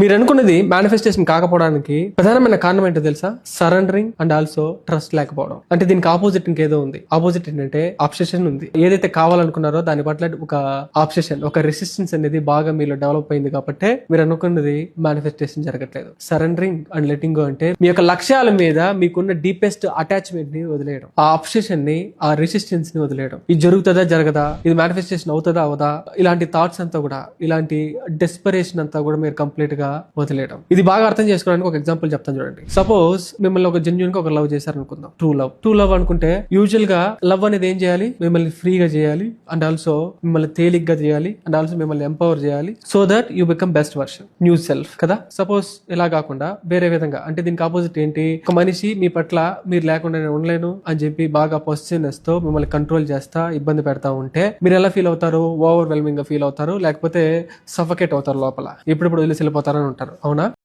మీరు అనుకున్నది మేనిఫెస్టేషన్ కాకపోవడానికి ప్రధానమైన కారణం ఏంటో తెలుసా? సరెండరింగ్ అండ్ ఆల్సో ట్రస్ట్ లేకపోవడం. అంటే దీనికి ఆపోజిట్ ఇంకేదో ఉంది. ఆపోజిట్ ఏంటంటే ఆబ్సెషన్ ఉంది. ఏదైతే కావాలనుకున్నారో దాని పట్ల ఒక ఆబ్సెషన్ ఒక రెసిస్టెన్స్ అనేది బాగా మీలో డెవలప్ అయింది కాబట్టి మీరు అనుకున్నది మేనిఫెస్టేషన్ జరగట్లేదు సరెండరింగ్ అండ్ లెటింగ్ అంటే మీ యొక్క లక్ష్యాల మీద మీకున్న డీపెస్ట్ అటాచ్మెంట్ని వదిలేయడం. ఆ అబ్సెషన్ని ఆ రెసిస్టెన్స్ని వదిలేయడం. ఇది జరుగుతుందా జరగదా? ఇది మేనిఫెస్టేషన్ అవుతుందా అవదా ఇలాంటి థాట్స్ అంతా కూడా ఇలాంటి డెస్పరేషన్ అంతా కూడా మీరు కంప్లీట్గా వదిలేయడం. ఇది బాగా అర్థం చేసుకోవడానికి ఒక ఎగ్జాంపుల్ చెప్తాను చూడండి. సపోజ్ మిమ్మల్ని ఒక జెన్యున్గా ఒక లవ్ చేశారు అనుకుందాం ట్రూ లవ్ ట్రూ లవ్ అనుకుంటే యూజువల్గా లవ్ అనేది ఏం చేయాలి? మిమ్మల్ని ఫ్రీగా చేయాలి. అండ్ ఆల్సో మిమ్మల్ని తేలిగ్గా చేయాలి. అండ్ ఆల్సో మిమ్మల్ని ఎంపవర్ చేయాలి. So that you become best version new self కదా? సపోజ్ ఇలా కాకుండా వేరే విధంగా. అంటే దీనికి ఆపోజిట్ ఏంటి? ఒక మనిషి మీ పట్ల మీరు లేకుండా నేను ఉండలేను అని చెప్పి బాగా పొజిషన్నెస్తో మిమ్మల్ని కంట్రోల్ చేస్తా ఇబ్బంది పెడతా ఉంటే మీరు ఎలా ఫీల్ అవుతారు? ఓవర్ వెల్మింగ్గా ఫీల్ అవుతారు? లేకపోతే సఫకేట్ అవుతారు లోపల. ఎప్పుడెప్పుడు వదిలేసి చేస్తారని ఉంటారు. అవునా?